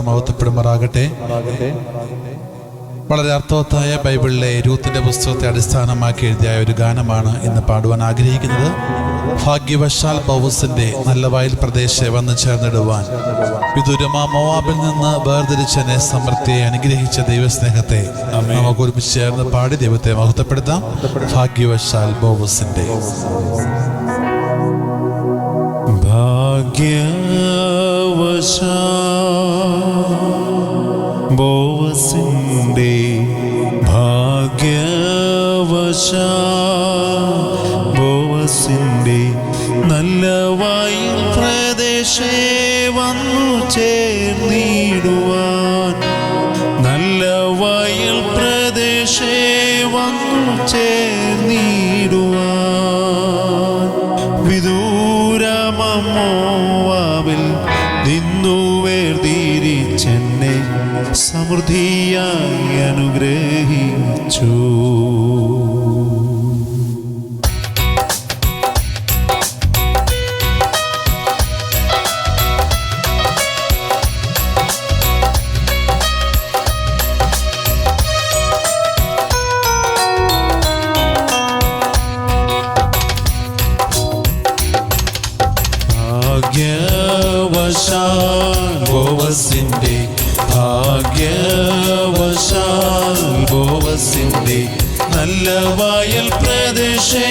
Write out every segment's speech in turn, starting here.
മഹത്വപ്പെടുമാറാകട്ടെ. വളരെ അർത്ഥവത്തായ ബൈബിളിലെ രൂത്തിന്റെ പുസ്തകത്തെ അടിസ്ഥാനമാക്കി എഴുതിയ ഒരു ഗാനമാണ് ഇന്ന് പാടുവാൻ ആഗ്രഹിക്കുന്നത്. ഭാഗ്യവശാൽ ബൗസിന്റെ നല്ല വയൽ പ്രദേശെ വന്നു ചേർന്നിടുവാൻ. വിദുരമാ മോവാബിൽ നിന്ന് വേർതിരിച്ചനെ സമൃദ്ധിയെ അനുഗ്രഹിച്ച ദൈവസ്നേഹത്തെ നമുക്ക് ഒരുമിച്ച് ചേർന്ന് പാടി ദൈവത്തെ മഹത്വപ്പെടുത്താം. ഭാഗ്യവശാൽ ബോവസിന്റെ ബോവസിന്റെ ഭാഗ്യവശ ബോവസിന്റെ നല്ല വായിൽ പ്രദേശേ വന്നു ചേർന്നിടുവാൻ. നല്ല വായിൽ പ്രദേശേ വന്നു ചേർന്നിടുവാൻ. വിദൂരമോവാവിൽ സമൃദ്ധിയായി അനുഗ്രഹിച്ചു. പ്രദേശേ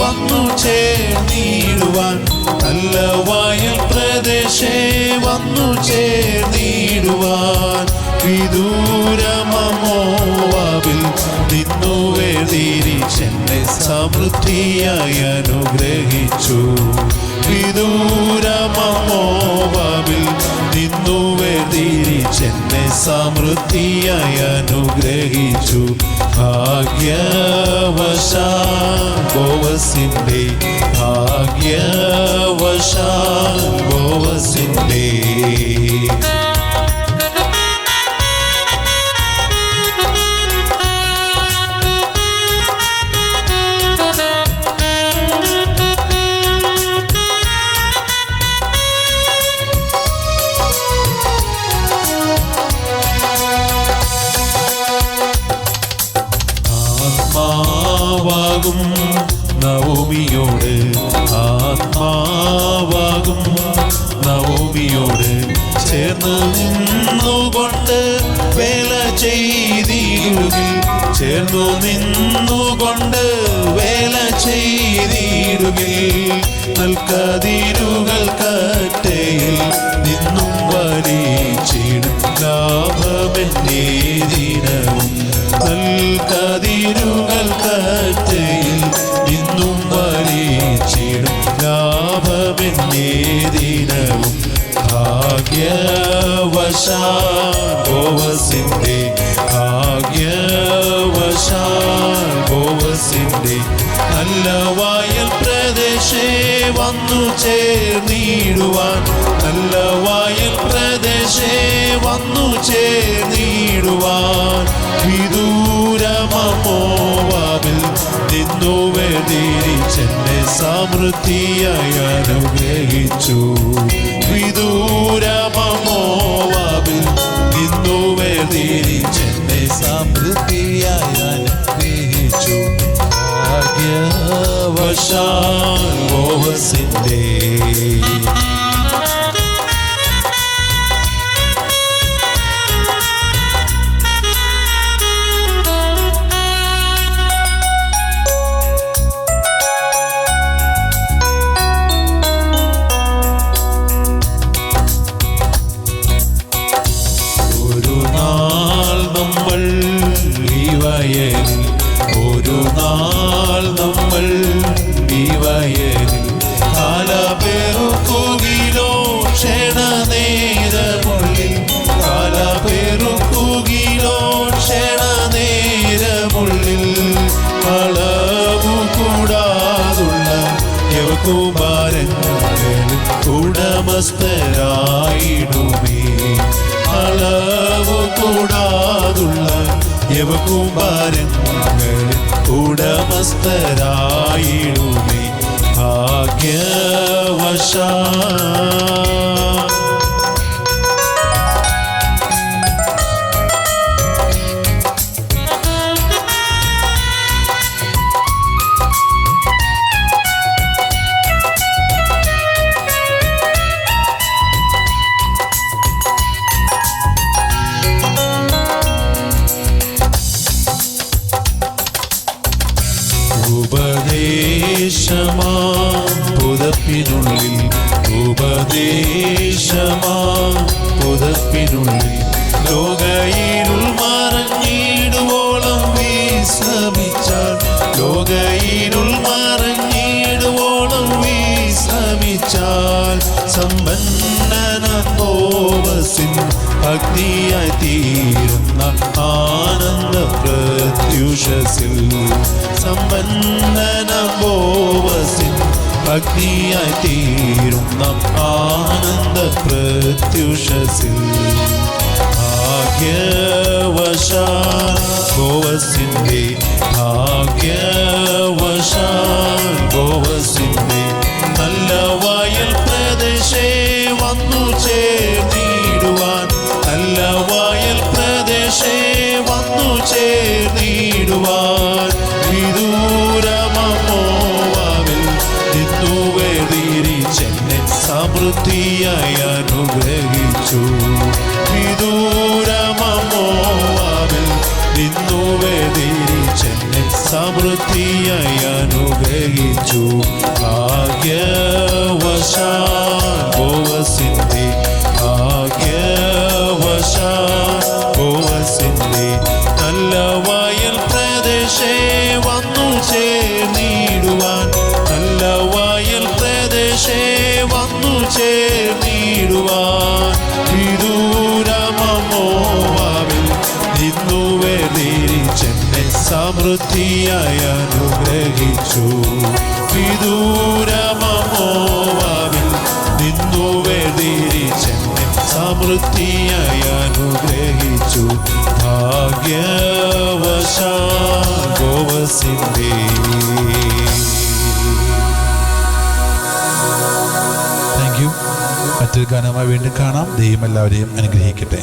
വന്നു ചേർന്നിടുവാൻ നല്ല വയൽ പ്രദേശേ വന്നു ചേർന്നിടുവാൻ വിദൂരമോവാവിൽ നിന്നു വേദിരിച്ചെന്നെ സമൃദ്ധിയായി അനുഗ്രഹിച്ചു. വിദൂരമോവാവിൽ നിന്നു വേദിരിച്ചെന്നെ സമൃദ്ധിയായി അനുഗ്രഹിച്ചു. ഭാഗ്യവശാ ബോവസിന്റെ ഭാഗ്യവശാ ബോവസിന്റെ ആത്മാവാകും നവോമിയോട് ആത്മാവാകും. നവോമിയോട് ചേർന്ന് നിന്നുകൊണ്ട് വേല ചെയ്തിടുകിൽ ചേർന്നു നിന്നുകൊണ്ട് വേല ചെയ്തിടുകിൽ നൽകതിരുകൾ ബോവസിന്റെ ഭാഗ്യവശാ ബോവസിന്റെ നല്ല വായൽ പ്രദേശേ വന്നു ചേർന്നിടുവാൻ. നല്ല വായൽ പ്രദേശേ വന്നു ചേർന്നിടുവാൻ. വിദൂരമോവാവിൽ വേദിരിച്ചെന്നെ സമൃദ്ധിയായി അനുഗ്രഹിച്ചു. വിദൂരമോ വേദിരിച്ചെന്നെ സമൃദ്ധിയായി അനുഗ്രഹിച്ചു ഭാഗ്യവശാൽ ബോവസിന്റെ ഉടമസ്ഥരായിടുമേ അളവു കൂടാതുള്ള യവകുമാരങ്ങളിൽ ഉടമസ്ഥരായിടുമേ ഭാഗ്യവശാ സുവിശേഷമാ പുതപ്പിനുള്ളിൽ ലോകയിരുൾ മറഞ്ഞിടുവോളം വിശ്രമിച്ചാൽ. ലോകയിരുൾ മറഞ്ഞിടുവോളം വിശ്രമിച്ചാൽ. സമ്പന്നന തോമസിൻ ഭക്തിയായി തീരുന്ന ആനന്ദ പ്രത്യുഷസിൽ സമ്പന്നന ബോവസിൻ ഭക്തിയായി തീരുന്ന ആനന്ദ പ്രത്യുഷസിൽ ഭാഗ്യവശാൽ ഗോവസിന്റെ ഭാഗ്യവശാൽ സമൃദ്ധിയായി അനുഗ്രഹിച്ചു. വിദൂരമോവാവിൽ നിന്നു വേർതിരിച്ചെന്നെ സമൃദ്ധിയായി അനുഗ്രഹിച്ചു. ഭാഗ്യവശാ ഗോവസിന്റെ സമൃദ്ധിയായി അനുഗ്രഹിച്ചു. വിദൂരമോവാവിൽ നിന്നു വേർതിരിച്ചെന്നെ സമൃദ്ധിയായി അനുഗ്രഹിച്ചു. ഭാഗ്യവശാ മറ്റൊരു ഗാനമായി വീണ്ടും കാണാം. ദൈവം എല്ലാവരെയും അനുഗ്രഹിക്കട്ടെ.